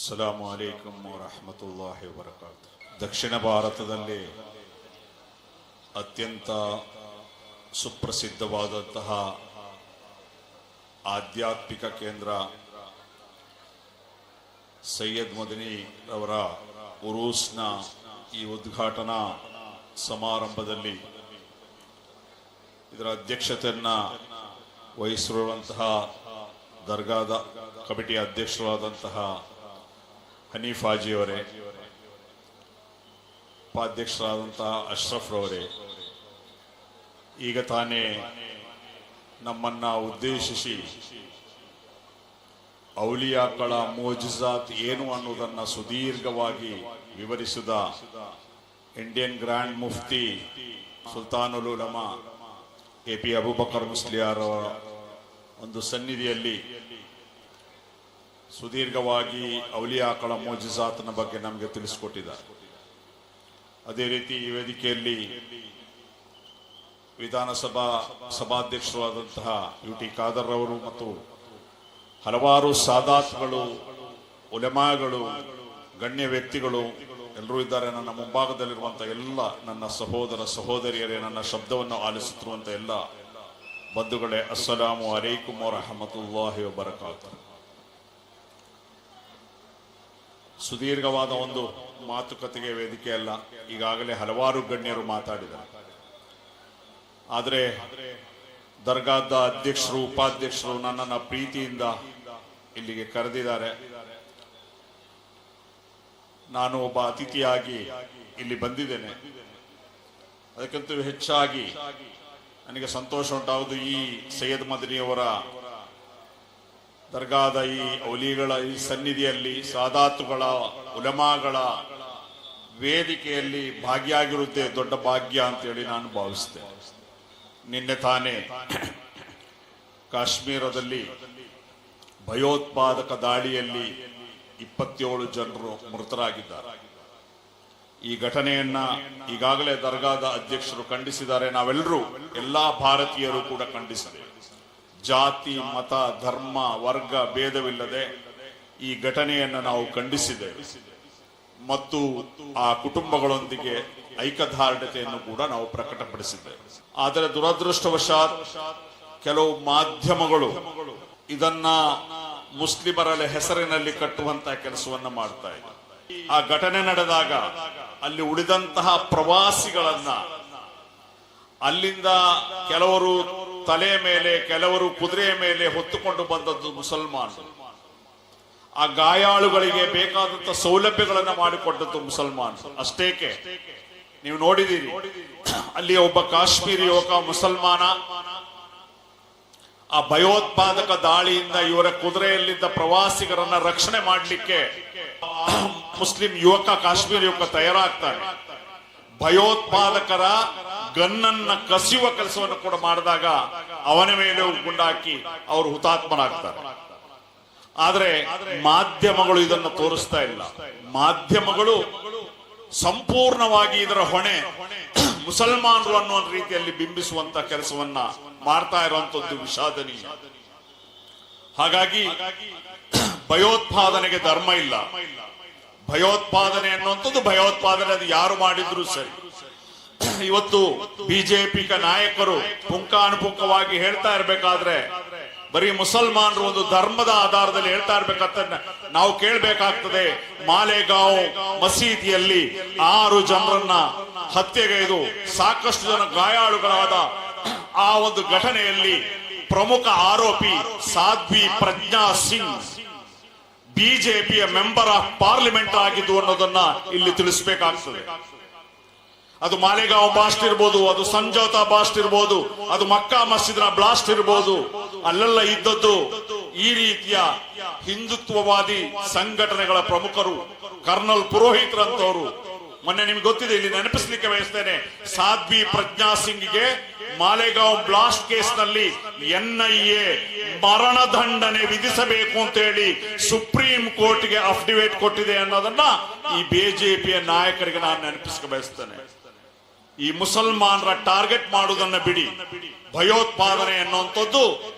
ಅಸ್ಸಲಾಮು ಅಲೈಕುಂ ವರಹಮತುಲ್ಲಾಹಿ ವಬರಕಾತು ದಕ್ಷಿಣ ಭಾರತದಲ್ಲಿ ಅತ್ಯಂತ ಸುಪ್ರಸಿದ್ಧವಾದಂತಹ ಆಧ್ಯಾತ್ಮಿಕ ಕೇಂದ್ರ ಸೈಯದ್ ಮದಿನಿ ಅವರ ಉರೂಸ್ನ ಈ ಉದ್ಘಾಟನಾ ಸಮಾರಂಭದಲ್ಲಿ ಇದರ ಅಧ್ಯಕ್ಷತೆಯನ್ನ ವಹಿಸಿರುವಂತಹ ದರ್ಗಾದ ಕಮಿಟಿ ಅಧ್ಯಕ್ಷರಾದಂತಹ ಹನೀಫಾಜಿಯವರೇ ಉಪಾಧ್ಯಕ್ಷರಾದಂತಹ ಅಶ್ರಫ್ ರವರೇ ಈಗ ತಾನೇ ನಮ್ಮನ್ನ ಉದ್ದೇಶಿಸಿ ಔಲಿಯಾಕಳ ಮೋಜಿಜಾತ್ ಏನು ಅನ್ನೋದನ್ನು ಸುದೀರ್ಘವಾಗಿ ವಿವರಿಸಿದ ಇಂಡಿಯನ್ ಗ್ರ್ಯಾಂಡ್ ಮುಫ್ತಿ ಸುಲ್ತಾನುಲ್ ಉಲಮಾ ಎ ಪಿ ಅಬುಬಕರ್ ಮುಸ್ಲಿಯಾರ್ ಅವರ ಒಂದು ಸನ್ನಿಧಿಯಲ್ಲಿ ಸುದೀರ್ಘವಾಗಿ ಔಲಿಯಾಕಳ ಮೋಜಿಸಾತನ ಬಗ್ಗೆ ನಮಗೆ ತಿಳಿಸಿಕೊಟ್ಟಿದ್ದಾರೆ. ಅದೇ ರೀತಿ ಈ ವೇದಿಕೆಯಲ್ಲಿ ವಿಧಾನಸಭಾ ಸಭಾಧ್ಯಕ್ಷರಾದಂತಹ ಯು ಟಿ ಖಾದರ್ ಅವರು ಮತ್ತು ಹಲವಾರು ಸಾದಾತ್ಗಳು, ಉಲೆಮಾಗಳು, ಗಣ್ಯ ವ್ಯಕ್ತಿಗಳು ಎಲ್ಲರೂ ಇದ್ದಾರೆ. ನನ್ನ ಮುಂಭಾಗದಲ್ಲಿರುವಂತಹ ಎಲ್ಲ ನನ್ನ ಸಹೋದರ ಸಹೋದರಿಯರೇ, ನನ್ನ ಶಬ್ದವನ್ನು ಆಲಿಸುತ್ತಿರುವಂತ ಎಲ್ಲ ಬಂಧುಗಳೇ, ಅಸ್ಸಲಾಮು ಅಲೈಕುಮ್ ವರಹಮತುಲ್ಲಾಹಿ ವಬರಕಾತು ಸುದೀರ್ಘವಾದ ಒಂದು ಮಾತುಕತೆಗೆ ವೇದಿಕೆ ಅಲ್ಲ. ಈಗಾಗಲೇ ಹಲವಾರು ಗಣ್ಯರು ಮಾತಾಡಿದ್ದಾರೆ. ಆದರೆ ದರ್ಗಾದ ಅಧ್ಯಕ್ಷರು, ಉಪಾಧ್ಯಕ್ಷರು ನನ್ನನ್ನು ಪ್ರೀತಿಯಿಂದ ಇಲ್ಲಿಗೆ ಕರೆದಿದ್ದಾರೆ. ನಾನು ಒಬ್ಬ ಅತಿಥಿಯಾಗಿ ಇಲ್ಲಿ ಬಂದಿದ್ದೇನೆ. ಅದಕ್ಕಿಂತ ಹೆಚ್ಚಾಗಿ ನನಗೆ ಸಂತೋಷ ಉಂಟಾವುದು ಈ ಸೈಯದ್ ಮದನಿಯವರ ದರ್ಗಾದ ಈ ಔಲಿಗಳ ಈ ಸನ್ನಿಧಿಯಲ್ಲಿ ಸಾದಾತುಗಳ, ಉಲಮಾಗಳ ವೇದಿಕೆಯಲ್ಲಿ ಭಾಗಿಯಾಗಿರುತ್ತೆ ದೊಡ್ಡ ಭಾಗ್ಯ ಅಂತೇಳಿ ನಾನು ಭಾವಿಸ್ತೇನೆ. ನಿನ್ನೆ ತಾನೇ ಕಾಶ್ಮೀರದಲ್ಲಿ ಭಯೋತ್ಪಾದಕ ದಾಳಿಯಲ್ಲಿ ಇಪ್ಪತ್ತೇಳು ಜನರು ಮೃತರಾಗಿದ್ದಾರೆ. ಈ ಘಟನೆಯನ್ನ ಈಗಾಗಲೇ ದರ್ಗಾದ ಅಧ್ಯಕ್ಷರು ಖಂಡಿಸಿದ್ದಾರೆ. ನಾವೆಲ್ಲರೂ ಎಲ್ಲಾ ಭಾರತೀಯರು ಕೂಡ ಖಂಡಿಸಿದೆ ಜಾತಿ, ಮತ, ಧರ್ಮ, ವರ್ಗ ಭೇದವಿಲ್ಲದೆ ಈ ಘಟನೆಯನ್ನು ನಾವು ಖಂಡಿಸಿದ್ದೇವೆ. ಮತ್ತು ಆ ಕುಟುಂಬಗಳೊಂದಿಗೆ ಐಕಧಾರ್ಢತೆಯನ್ನು ಕೂಡ ನಾವು ಪ್ರಕಟಪಡಿಸಿದ್ದೇವೆ. ಆದರೆ ದುರದೃಷ್ಟವಶಾತ್ ಕೆಲವು ಮಾಧ್ಯಮಗಳು ಇದನ್ನ ಮುಸ್ಲಿಮರ ಹೆಸರಿನಲ್ಲಿ ಕಟ್ಟುವಂತಹ ಕೆಲಸವನ್ನ ಮಾಡ್ತಾ ಇದೆ ಆ ಘಟನೆ ನಡೆದಾಗ ಅಲ್ಲಿ ಉಳಿದಂತಹ ಪ್ರವಾಸಿಗಳನ್ನ ಅಲ್ಲಿಂದ ಕೆಲವರು ತಲೆ ಮೇಲೆ, ಕೆಲವರು ಕುದುರೆಯ ಮೇಲೆ ಹೊತ್ತುಕೊಂಡು ಬಂದದ್ದು ಮುಸಲ್ಮಾನರು ಆ ಗಾಯಾಳುಗಳಿಗೆ ಬೇಕಾದಂತ ಸೌಲಭ್ಯಗಳನ್ನ ಮಾಡಿಕೊಟ್ಟದ್ದು ಮುಸಲ್ಮಾನ್. ಅಷ್ಟೇಕೆ? ನೀವು ನೋಡಿದೀರಿ ಅಲ್ಲಿ ಒಬ್ಬ ಕಾಶ್ಮೀರಿ ಯುವಕ ಮುಸಲ್ಮಾನ, ಆ ಭಯೋತ್ಪಾದಕ ದಾಳಿಯಿಂದ ಇವರ ಕುದುರೆಯಲ್ಲಿದ್ದ ಪ್ರವಾಸಿಗರನ್ನ ರಕ್ಷಣೆ ಮಾಡಲಿಕ್ಕೆ ಮುಸ್ಲಿಂ ಯುವಕ, ಕಾಶ್ಮೀರಿ ಯುವಕ ತಯಾರಾಗ್ತಾನೆ. ಭಯೋತ್ಪಾದಕರ ಗನ್ನನ್ನ ಕಸಿಯುವ ಕೆಲಸವನ್ನು ಕೂಡ ಮಾಡಿದಾಗ ಅವನ ಮೇಲೆ ಗುಂಡಾಕಿ ಅವರು ಹುತಾತ್ಮರಾಗ್ತಾರೆ. ಆದ್ರೆ ಮಾಧ್ಯಮಗಳು ಇದನ್ನು ತೋರಿಸ್ತಾ ಇಲ್ಲ. ಮಾಧ್ಯಮಗಳು ಸಂಪೂರ್ಣವಾಗಿ ಇದರ ಹೊಣೆ ಮುಸಲ್ಮಾನರು ಅನ್ನುವ ರೀತಿಯಲ್ಲಿ ಬಿಂಬಿಸುವಂತ ಕೆಲಸವನ್ನ ಮಾಡ್ತಾ ಇರುವಂತದ್ದು ವಿಷಾದನೀಯ. ಹಾಗಾಗಿ ಭಯೋತ್ಪಾದನೆಗೆ ಧರ್ಮ ಇಲ್ಲ. ಭಯೋತ್ಪಾದನೆ ಅನ್ನುವಂಥದ್ದು ಭಯೋತ್ಪಾದನೆ ಅದು ಯಾರು ಮಾಡಿದ್ರು ಸರಿ. ಇವತ್ತು ಬಿಜೆಪಿ ನಾಯಕರು ಪುಂಕಾನುಪುಂಕವಾಗಿ ಹೇಳ್ತಾ ಇರಬೇಕಾದ್ರೆ ಬರೀ ಮುಸಲ್ಮಾನರು ಒಂದು ಧರ್ಮದ ಆಧಾರದಲ್ಲಿ ಹೇಳ್ತಾ ಇರ್ಬೇಕಂತ ನಾವು ಕೇಳಬೇಕಾಗ್ತದೆ. ಮಾಲೆಗಾಂವ್ ಮಸೀದಿಯಲ್ಲಿ ಆರು ಜನರನ್ನ ಹತ್ಯೆಗೈದು ಸಾಕಷ್ಟು ಜನ ಗಾಯಾಳುಗಳಾದ ಆ ಒಂದು ಘಟನೆಯಲ್ಲಿ ಪ್ರಮುಖ ಆರೋಪಿ ಸಾಧ್ವಿ ಪ್ರಜ್ಞಾ ಸಿಂಗ್ ಬಿಜೆಪಿಯ ಮೆಂಬರ್ ಆಫ್ ಪಾರ್ಲಿಮೆಂಟ್ ಆಗಿದ್ದು ಅನ್ನೋದನ್ನ ಇಲ್ಲಿ ತಿಳಿಸಬೇಕಾಗ್ತದೆ. ಅದು ಮಾಲೆಗಾಂವ್ ಬ್ಲಾಸ್ಟ್ ಇರ್ಬೋದು, ಅದು ಸಂಜೋತಾ ಬ್ಲಾಸ್ಟ್ ಇರ್ಬೋದು, ಅದು ಮಕ್ಕಾ ಮಸ್ಜಿದ್ನ ಬ್ಲಾಸ್ಟ್ ಇರ್ಬೋದು, ಅಲ್ಲೆಲ್ಲ ಇದ್ದದ್ದು ಈ ರೀತಿಯ ಹಿಂದುತ್ವವಾದಿ ಸಂಘಟನೆಗಳ ಪ್ರಮುಖರು, ಕರ್ನಲ್ ಪುರೋಹಿತರಂತವರು. ಮೊನ್ನೆ ನಿಮ್ಗೆ ಗೊತ್ತಿದೆ, ಇಲ್ಲಿ ನೆನಪಿಸ್ಲಿಕ್ಕೆ ಬಯಸ್ತೇನೆ, ಸಾಧ್ವಿ ಪ್ರಜ್ಞಾ ಸಿಂಗ್ಗೆ ಮಾಲೆಗಾಂವ್ ಬ್ಲಾಸ್ಟ್ ಕೇಸ್ನಲ್ಲಿ ಎನ್ಐಎ ಮರಣ ದಂಡನೆ ವಿಧಿಸಬೇಕು ಅಂತ ಹೇಳಿ ಸುಪ್ರೀಂ ಕೋರ್ಟ್ಗೆ ಅಫಿಡವಿಟ್ ಕೊಟ್ಟಿದೆ ಅನ್ನೋದನ್ನ ಈ ಬಿಜೆಪಿಯ ನಾಯಕರಿಗೆ ನಾನು ನೆನಪಿಸ್ಕ ಬಯಸ್ತೇನೆ. ಈ ಮುಸಲ್ಮಾನರ ಟಾರ್ಗೆಟ್ ಮಾಡುವುದನ್ನ ಬಿಡಿ. ಭಯೋತ್ಪಾದನೆ ಅನ್ನುವಂಥದ್ದು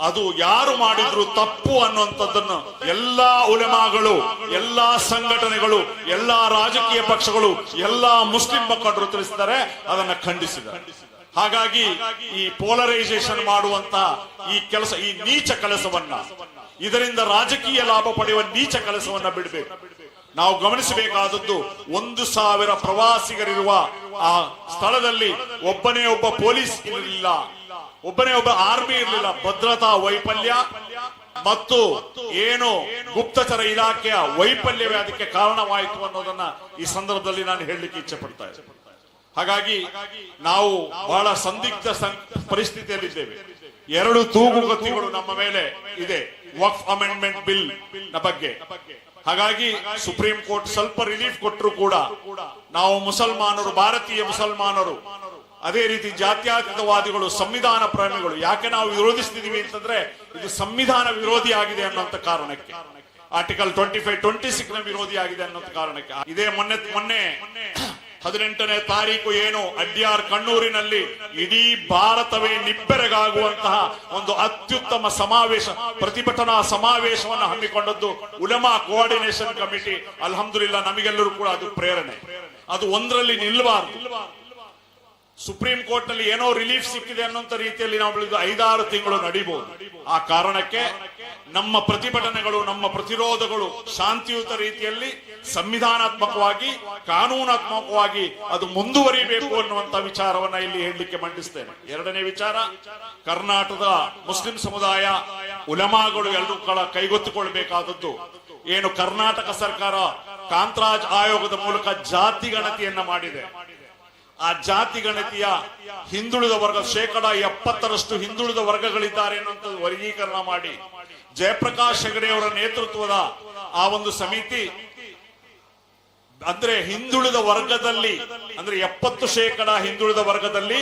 ಅದು ಯಾರು ಮಾಡಿದ್ರು ತಪ್ಪು ಅನ್ನುವಂಥದ್ದನ್ನು ಎಲ್ಲಾ ಉಲೆಮಾಗಳು, ಎಲ್ಲಾ ಸಂಘಟನೆಗಳು, ಎಲ್ಲಾ ರಾಜಕೀಯ ಪಕ್ಷಗಳು, ಎಲ್ಲಾ ಮುಸ್ಲಿಂ ಮುಖಂಡರು ತಿಳಿಸಿದ್ದಾರೆ, ಅದನ್ನ ಖಂಡಿಸಿದ್ದಾರೆ. ಹಾಗಾಗಿ ಈ ಪೋಲರೈಸೇಷನ್ ಮಾಡುವಂತ ಈ ಕೆಲಸ, ಈ ನೀಚ ಕೆಲಸವನ್ನ, ಇದರಿಂದ ರಾಜಕೀಯ ಲಾಭ ಪಡೆಯುವ ನೀಚ ಕೆಲಸವನ್ನ ಬಿಡಬೇಕು. ನಾವು ಗಮನಿಸಬೇಕಾದದ್ದು, ಒಂದು ಸಾವಿರ ಪ್ರವಾಸಿಗರಿರುವ ಆ ಸ್ಥಳದಲ್ಲಿ ಒಬ್ಬನೇ ಒಬ್ಬ ಪೊಲೀಸ್ ಇರಲಿಲ್ಲ. ಒಬ್ಬನೇ ಒಬ್ಬ ಆರ್ಮಿ ಇರಲಿಲ್ಲ. ಭದ್ರತಾ ವೈಫಲ್ಯ ಮತ್ತು ಏನು ಗುಪ್ತಚರ ಇಲಾಖೆಯ ವೈಫಲ್ಯವೇ ಅದಕ್ಕೆ ಕಾರಣವಾಯಿತು ಅನ್ನೋದನ್ನ ಈ ಸಂದರ್ಭದಲ್ಲಿ ನಾನು ಹೇಳಲಿಕ್ಕೆ ಇಚ್ಛೆ ಪಡ್ತಾ ಇದ್ದೇನೆ. ಹಾಗಾಗಿ ನಾವು ಬಹಳ ಸಂದಿಗ್ಧ ಪರಿಸ್ಥಿತಿಯಲ್ಲಿದ್ದೇವೆ. ಎರಡು ತೂಗುಗತಿಗಳು ನಮ್ಮ ಮೇಲೆ ಇದೆ. ವಕ್ಫ್ ಅಮೆಂಡ್ಮೆಂಟ್ ಬಿಲ್ನ ಬಗ್ಗೆ. ಹಾಗಾಗಿ ಸುಪ್ರೀಂ ಕೋರ್ಟ್ ಸ್ವಲ್ಪ ರಿಲೀಫ್ ಕೊಟ್ಟರು ಕೂಡ ನಾವು ಮುಸಲ್ಮಾನರು, ಭಾರತೀಯ ಮುಸಲ್ಮಾನರು, ಅದೇ ರೀತಿ ಜಾತ್ಯತೀತವಾದಿಗಳು, ಸಂವಿಧಾನ ಪ್ರೇಮಿಗಳು, ಯಾಕೆ ನಾವು ವಿರೋಧಿಸ್ತಿದೀವಿ ಅಂತಂದ್ರೆ ಇದು ಸಂವಿಧಾನ ವಿರೋಧಿ ಆಗಿದೆ ಅನ್ನೋಂತ ಕಾರಣಕ್ಕೆ. ಆರ್ಟಿಕಲ್ ಟ್ವೆಂಟಿ ಫೈವ್ ಟ್ವೆಂಟಿ ಸಿಕ್ಸ್ನ ವಿರೋಧಿ ಆಗಿದೆ ಅನ್ನೋ ಕಾರಣಕ್ಕೆ. ಇದೇ ಮೊನ್ನೆ ಮೊನ್ನೆ ಹದಿನೆಂಟನೇ ತಾರೀಕು ಏನು? ಅಡ್ಯಾರ್ ಕಣ್ಣೂರಿನಲ್ಲಿ ಇಡೀ ಭಾರತವೇ ನಿಬ್ಬೆರಗಾಗುವಂತಹ ಒಂದು ಅತ್ಯುತ್ತಮ ಸಮಾವೇಶ, ಪ್ರತಿಭಟನಾ ಸಮಾವೇಶವನ್ನು ಹಮ್ಮಿಕೊಂಡದ್ದು ಉಲಮಾ ಕೋಆರ್ಡಿನೇಷನ್ ಕಮಿಟಿ. ಅಲ್ಹಮ್ದುಲಿಲ್ಲ, ನಮಗೆಲ್ಲರೂ ಕೂಡ ಅದು ಪ್ರೇರಣೆ. ಅದು ಒಂದರಲ್ಲಿ ನಿಲ್ಲಬಾರದು ಸುಪ್ರೀಂ ಕೋರ್ಟ್ನಲ್ಲಿ ಏನೋ ರಿಲೀಫ್ ಸಿಕ್ಕಿದೆ ಅನ್ನೋಂತ ರೀತಿಯಲ್ಲಿ ನಾವು ಐದಾರು ತಿಂಗಳು ನಡೀಬಹುದು. ಆ ಕಾರಣಕ್ಕೆ ನಮ್ಮ ಪ್ರತಿಭಟನೆಗಳು, ನಮ್ಮ ಪ್ರತಿರೋಧಗಳು ಶಾಂತಿಯುತ ರೀತಿಯಲ್ಲಿ ಸಂವಿಧಾನಾತ್ಮಕವಾಗಿ, ಕಾನೂನಾತ್ಮಕವಾಗಿ ಅದು ಮುಂದುವರಿಬೇಕು ಅನ್ನುವಂತ ವಿಚಾರವನ್ನ ಇಲ್ಲಿ ಹೇಳಲಿಕ್ಕೆ ಮಂಡಿಸ್ತೇನೆ. ಎರಡನೇ ವಿಚಾರ, ಕರ್ನಾಟಕದ ಮುಸ್ಲಿಂ ಸಮುದಾಯ ಉಲಮಾಗಳು ಎಲ್ಲರೂ ಕಳ ಕೈಗೊತ್ತುಕೊಳ್ಬೇಕಾದದ್ದು. ಏನು ಕರ್ನಾಟಕ ಸರ್ಕಾರ ಕಾಂತರಾಜ್ ಆಯೋಗದ ಮೂಲಕ ಜಾತಿ ಗಣತಿಯನ್ನ ಮಾಡಿದೆ. ಆ ಜಾತಿ ಗಣತಿಯ ಹಿಂದುಳಿದ ವರ್ಗ, ಶೇಕಡ ಎಪ್ಪತ್ತರಷ್ಟು ಹಿಂದುಳಿದ ವರ್ಗಗಳಿದ್ದಾರೆ ಅನ್ನುವಂಥ ವರ್ಗೀಕರಣ ಮಾಡಿ. ಜಯಪ್ರಕಾಶ್ ಹೆಗಡೆ ಅವರ ನೇತೃತ್ವದ ಆ ಒಂದು ಸಮಿತಿ, ಅಂದ್ರೆ ಹಿಂದುಳಿದ ವರ್ಗದಲ್ಲಿ, ಅಂದ್ರೆ ಎಪ್ಪತ್ತು ಶೇಕಡ ಹಿಂದುಳಿದ ವರ್ಗದಲ್ಲಿ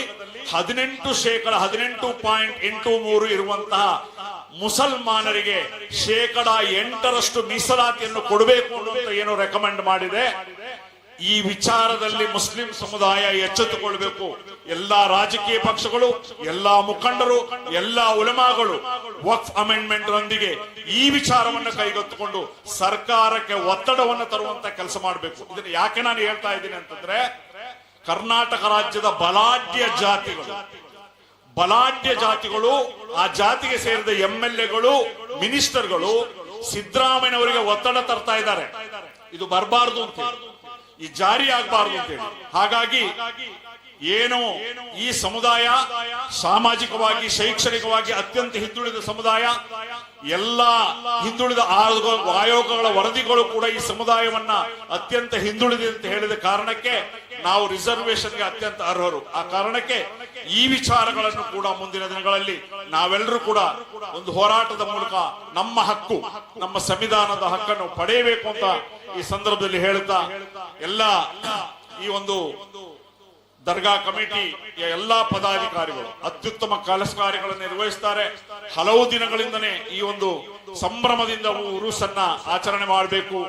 ಹದಿನೆಂಟು ಶೇಕಡ ಹದಿನೆಂಟು ಪಾಯಿಂಟ್ ಎಂಟು ಮೂರು ಇರುವಂತಹ ಮುಸಲ್ಮಾನರಿಗೆ ಶೇಕಡ ಎಂಟರಷ್ಟು ಮೀಸಲಾತಿಯನ್ನು ಕೊಡಬೇಕು ಅನ್ನುವಂತ ಏನು ರೆಕಮೆಂಡ್ ಮಾಡಿದೆ. ಈ ವಿಚಾರದಲ್ಲಿ ಮುಸ್ಲಿಂ ಸಮುದಾಯ ಎಚ್ಚೆತ್ತುಕೊಳ್ಬೇಕು. ಎಲ್ಲಾ ರಾಜಕೀಯ ಪಕ್ಷಗಳು, ಎಲ್ಲಾ ಮುಖಂಡರು, ಎಲ್ಲಾ ಉಲಮಾಗಳು ವಕ್ಫ್ ಅಮೆಂಡ್ಮೆಂಟ್ ನೊಂದಿಗೆ ಈ ವಿಚಾರವನ್ನು ಕೈಗೆತ್ತಿಕೊಂಡು ಸರ್ಕಾರಕ್ಕೆ ಒತ್ತಡವನ್ನು ತರುವಂತ ಕೆಲಸ ಮಾಡಬೇಕು. ಇದನ್ನ ಯಾಕೆ ನಾನು ಹೇಳ್ತಾ ಇದ್ದೀನಿ ಅಂತಂದ್ರೆ, ಕರ್ನಾಟಕ ರಾಜ್ಯದ ಬಲಾಢ್ಯ ಜಾತಿಗಳು ಬಲಾಢ್ಯ ಜಾತಿಗಳು, ಆ ಜಾತಿಗೆ ಸೇರಿದ ಎಂ ಎಲ್ ಎಗಳು ಮಿನಿಸ್ಟರ್ಗಳು ಸಿದ್ದರಾಮಯ್ಯನವರಿಗೆ ಒತ್ತಡ ತರ್ತಾ ಇದ್ದಾರೆ. ಇದು ಬರಬಾರದು ಅಂತ. ಈ ಜಾರಿ ಆಗಬಾರದು ಅಂತೇಳಿ ಹಾಗಾಗಿ ಏನು ಈ ಸಮುದಾಯ ಸಾಮಾಜಿಕವಾಗಿ, ಶೈಕ್ಷಣಿಕವಾಗಿ ಅತ್ಯಂತ ಹಿಂದುಳಿದ ಸಮುದಾಯ, ಎಲ್ಲ ಹಿಂದುಳಿದ ಆಯೋಗ- ಆಯೋಗಗಳ ವರದಿಗಳು ಕೂಡ ಈ ಸಮುದಾಯವನ್ನ ಅತ್ಯಂತ ಹಿಂದುಳಿದೆ ಅಂತ ಹೇಳಿದ ಕಾರಣಕ್ಕೆ ನಾವು ರಿಸರ್ವೇಶನ್ಗೆ ಅತ್ಯಂತ ಅರ್ಹರು. ಆ ಕಾರಣಕ್ಕೆ ಈ ವಿಚಾರಗಳನ್ನು ಕೂಡ ಮುಂದಿನ ದಿನಗಳಲ್ಲಿ ನಾವೆಲ್ಲರೂ ಕೂಡ ಒಂದು ಹೋರಾಟದ ಮೂಲಕ ನಮ್ಮ ಹಕ್ಕು, ನಮ್ಮ ಸಂವಿಧಾನದ ಹಕ್ಕನ್ನು ಪಡೆಯಬೇಕು ಅಂತ ಈ ಸಂದರ್ಭದಲ್ಲಿ ಹೇಳುತ್ತಾ, ಎಲ್ಲ ಈ ಒಂದು ದರ್ಗಾ ಕಮಿಟಿ ಎಲ್ಲಾ ಪದಾಧಿಕಾರಿಗಳು, ಅತ್ಯುತ್ತಮ ಕೆಲಸ ಕಾರ್ಯಗಳನ್ನು ನಿರ್ವಹಿಸ್ತಾರೆ. ಹಲವು ದಿನಗಳಿಂದನೇ ಈ ಒಂದು ಸಂಭ್ರಮದಿಂದ ಉರುಸನ್ನ ಆಚರಣೆ ಮಾಡಬೇಕು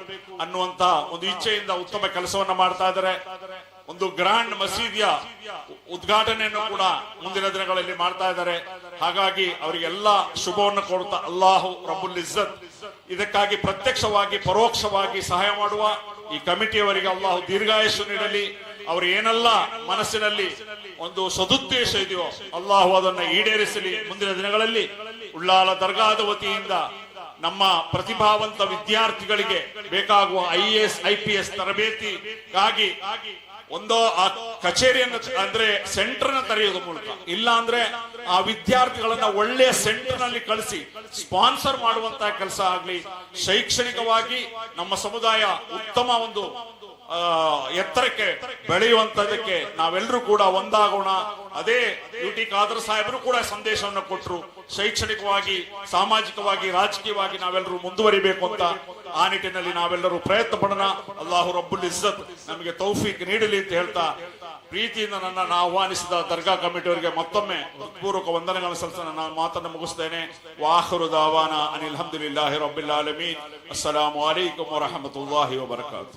ಅನ್ನುವಂತ ಒಂದು ಇಚ್ಛೆಯಿಂದ ಉತ್ತಮ ಕೆಲಸವನ್ನ ಮಾಡ್ತಾ ಇದ್ದಾರೆ. ಒಂದು ಗ್ರಾಂಡ್ ಮಸೀದಿಯ ಉದ್ಘಾಟನೆಯನ್ನು ಕೂಡ ಮುಂದಿನ ದಿನಗಳಲ್ಲಿ ಮಾಡ್ತಾ ಇದ್ದಾರೆ. ಹಾಗಾಗಿ ಅವರಿಗೆಲ್ಲ ಶುಭವನ್ನು ಕೊಡುತ್ತಾ ಅಲ್ಲಾಹು ರಬುಲ್ ಇಜ್ಜತ್. ಇದಕ್ಕಾಗಿ ಪ್ರತ್ಯಕ್ಷವಾಗಿ, ಪರೋಕ್ಷವಾಗಿ ಸಹಾಯ ಮಾಡುವ ಈ ಕಮಿಟಿಯವರಿಗೆ ಅಲ್ಲಾಹು ದೀರ್ಘಾಯುಷ್ಯ ನೀಡಲಿ. ಅವರು ಏನೆಲ್ಲ ಮನಸ್ಸಿನಲ್ಲಿ ಒಂದು ಸದುದ್ದೇಶ ಇದೆಯೋ, ಅಲ್ಲಾಹು ಅದನ್ನ ಈಡೇರಿಸಲಿ ಮುಂದಿನ ದಿನಗಳಲ್ಲಿ. ಉಳ್ಳಾಲ ದರ್ಗಾದ ವತಿಯಿಂದ ನಮ್ಮ ಪ್ರತಿಭಾವಂತ ವಿದ್ಯಾರ್ಥಿಗಳಿಗೆ ಬೇಕಾಗುವ I S, I P S ತರಬೇತಿಗಾಗಿ ಒಂದು ಆ ಕಚೇರಿಯನ್ನು ಅಂದ್ರೆ ಸೆಂಟರ್ನ ತೆರೆಯೋದ್ರ ಮೂಲಕ. ಇಲ್ಲ ಅಂದ್ರೆ ಆ ವಿದ್ಯಾರ್ಥಿಗಳನ್ನ ಒಳ್ಳೆಯ ಸೆಂಟರ್ನಲ್ಲಿ ಕಳಿಸಿ ಸ್ಪಾನ್ಸರ್ ಮಾಡುವಂತಹ ಕೆಲಸ ಆಗ್ಲಿ, ಶೈಕ್ಷಣಿಕವಾಗಿ ನಮ್ಮ ಸಮುದಾಯ ಉತ್ತಮ ಒಂದು ಎತ್ತರಕ್ಕೆ ಬೆಳೆಯುವಂತದಕ್ಕೆ ನಾವೆಲ್ಲರೂ ಕೂಡ ಒಂದಾಗೋಣ. ಅದೇ ಯು ಟಿ ಖಾದರ್ ಸಾಹೇಬರು ಕೂಡ ಸಂದೇಶವನ್ನು ಕೊಟ್ಟರು ಶೈಕ್ಷಣಿಕವಾಗಿ, ಸಾಮಾಜಿಕವಾಗಿ, ರಾಜಕೀಯವಾಗಿ ನಾವೆಲ್ಲರೂ ಮುಂದುವರಿಬೇಕು ಅಂತ. ಆ ನಿಟ್ಟಿನಲ್ಲಿ ನಾವೆಲ್ಲರೂ ಪ್ರಯತ್ನ ಪಡೋಣ. ಅಲ್ಲಾಹು ರಬ್ಬುಲ್ ಇಜ್ಜತ್ ನಮಗೆ ತೌಫೀಕ್ ನೀಡಲಿ ಅಂತ ಹೇಳ್ತಾ, ಪ್ರೀತಿಯಿಂದ ನನ್ನನ್ನು ಆಹ್ವಾನಿಸಿದ ದರ್ಗಾ ಕಮಿಟಿಯವರಿಗೆ ಮತ್ತೊಮ್ಮೆ ಪೂರ್ವಕ ವಂದನೆಗಳನ್ನು ಸಲ್ಲಿಸ ನನ್ನ ಮಾತನ್ನು ಮುಗಿಸ್ತೇನೆ. ವಾಹರು ದಾವಾನ ಅನಿಲ್ ಹಮ್ದುಲಿಲ್ಲಾಹಿ ರಬ್ಬಿಲ್ ಆಲಮೀನ್. ಅಸ್ಸಲಾಮು ಅಲೈಕುಂ ವರಹಮತುಲ್ಲಾಹಿ ವಬರಕಾತು